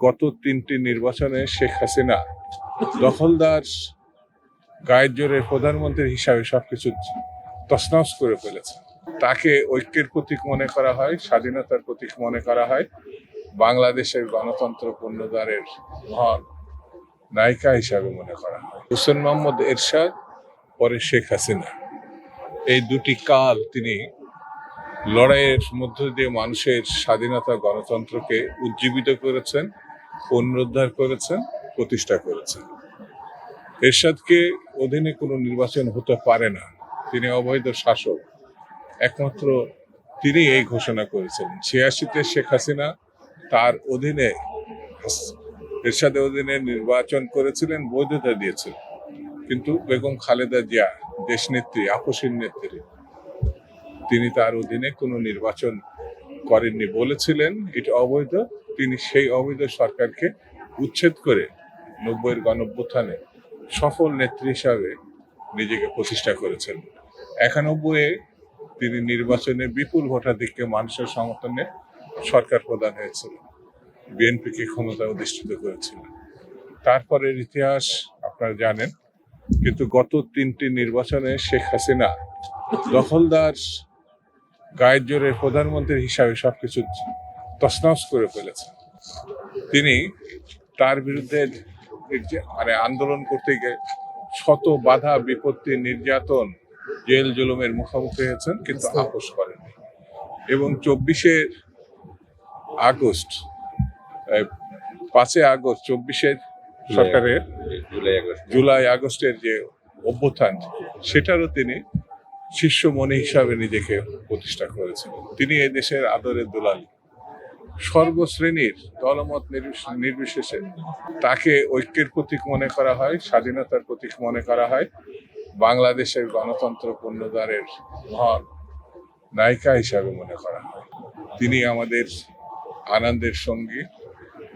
গত তিনটি নির্বাচনে শেখ হাসিনা দখলদার, গায়ের জোরের প্রধানমন্ত্রী হিসাবে সবকিছু তছনছ করে ফেলেছে। তাকে ঐক্যের প্রতীক মনে করা হয়, স্বাধীনতার প্রতীক মনে করা হয়। বাংলাদেশের গণতন্ত্র পুনরুদ্ধারের মহান নায়িকা হিসাবে মনে করা হয়। হোসেন মোহাম্মদ এরশাদ, পরে শেখ হাসিনা। এই দুটি কাল তিনি লড়াইয়ের মধ্য দিয়ে মানুষের স্বাধীনতা গণতন্ত্রকে উজ্জীবিত করেছেন। পুনরুদ্ধার করেছেন, প্রতিষ্ঠা করেছেন। এরশাদকে অধীনে কোনো নির্বাচন হতে পারে না। তিনি অবৈধ শাসক। একমাত্র তিনি এই ঘোষণা করেছিলেন ছিয়াশিতে শেখ হাসিনা তার অধীনে এরশাদের অধীনে নির্বাচন করেছিলেন, বৈধতা দিয়েছিলেন। কিন্তু বেগম খালেদা জিয়া, দেশনেত্রী আপসীর নেত্রী, তিনি তার অধীনে কোনো নির্বাচন করেননি বলেছিলেন। এটা অবৈধ। তিনি সেই অবৈধ সরকারকে উচ্ছেদ করে নব্বইয়ের গণভ্যুত্থানে সফল নেত্রী হিসাবে নিজেকে প্রতিষ্ঠা করেছেন। একানব্বইয়ে তিনি নির্বাচনে বিপুল ভোটাধিক্যে মানুষের সমর্থনে সরকার প্রদান হয়েছিল বিএনপিকে ক্ষমতা অধিষ্ঠিত করেছিল তারপরের ইতিহাস আপনারা জানেন, কিন্তু গত তিনটি নির্বাচনে শেখ হাসিনা দখলদার, গায়ের জোরের প্রধানমন্ত্রী হিসাবে সবকিছু তছনছ করে ফেলেছে তিনি তার বিরুদ্ধে মানে আন্দোলন করতে গিয়ে শত বাধা বিপত্তি নির্যাতন জেল জুলুমের মুখোমুখি হয়েছেন কিন্তু আপোষ করেননি। এবং চব্বিশে আগস্ট পাঁচে আগস্ট চব্বিশে সরকারের জুলাই আগস্টের যে অভ্যুত্থান সেটারও তিনি শিষ্যমণি হিসাবে নিজেকে প্রতিষ্ঠা করেছিলেন তিনি এই দেশের আদরের দুলাল। সর্বশ্রেণীর দলমত নির্বিশ- নির্বিশেষে তাকে ঐক্যের প্রতীক মনে করা হয়, স্বাধীনতার প্রতীক মনে করা হয়। বাংলাদেশের গণতন্ত্র পূর্ণদ্বারের মহান নায়িকা হিসাবে মনে করা হয়। তিনি আমাদের আনন্দের সঙ্গী,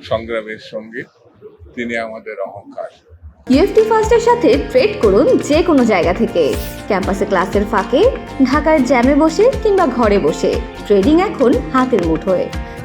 সংগ্রামের সঙ্গী। তিনি আমাদের অহংকার। ইউএফটি ফার্স্টের সাথে ট্রেড করুন যে কোনো জায়গা থেকে। ক্যাম্পাসে ক্লাসের ফাঁকে, ঢাকার জ্যামে বসে কিংবা ঘরে বসে। ট্রেডিং এখন হাতের মুঠোয়।